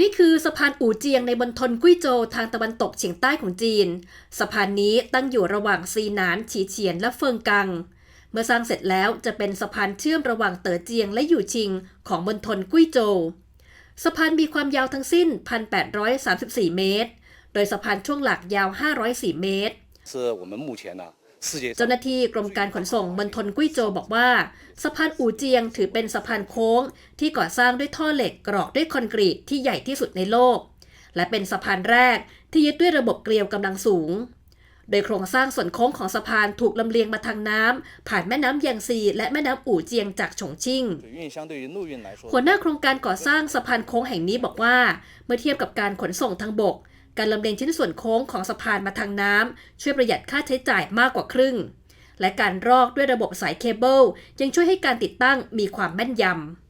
นี่คือสะพานอู่เจียงในมณฑลกุ้ยโจวทางตะวันตกเฉียงใต้ของจีน สะพานนี้ตั้งอยู่ระหว่างซีหนาน ฉีเฉียน และเฟิงกัง เมื่อสร้างเสร็จแล้วจะเป็นสะพานเชื่อมระหว่างเต๋อเจียงและอยู่ชิงของมณฑลกุ้ยโจว สะพานมีความยาวทั้งสิ้น 1,834 เมตร โดยสะพานช่วงหลักยาว 504 เมตร 是我们目前呢世界 เจ้าหน้าที่กรมการขนส่งมณฑลกุ้ยโจบอกว่า สะพานอู่เจียงถือเป็นสะพานโค้ง ที่ก่อสร้างด้วยท่อเหล็กกรอกด้วยคอนกรีตที่ใหญ่ที่สุดในโลก และเป็นสะพานแรกที่ยึดด้วยระบบเกลียวกำลังสูง โดยโครงสร้างส่วนโค้งของสะพานถูกลำเลียงมาทางน้ำผ่านแม่น้ำยางซีและแม่น้ำอู่เจียงจากฉงชิ่งหัวหน้าโครงการก่อสร้างสะพานโค้งแห่งนี้บอกว่า เมื่อเทียบกับการขนส่งทางบก การลำเลียงชิ้นส่วนโค้งของสะพานมาทางน้ำช่วยประหยัดค่าใช้จ่ายมากกว่าครึ่ง และการรอกด้วยระบบสายเคเบิลยังช่วยให้การติดตั้งมีความแม่นยำ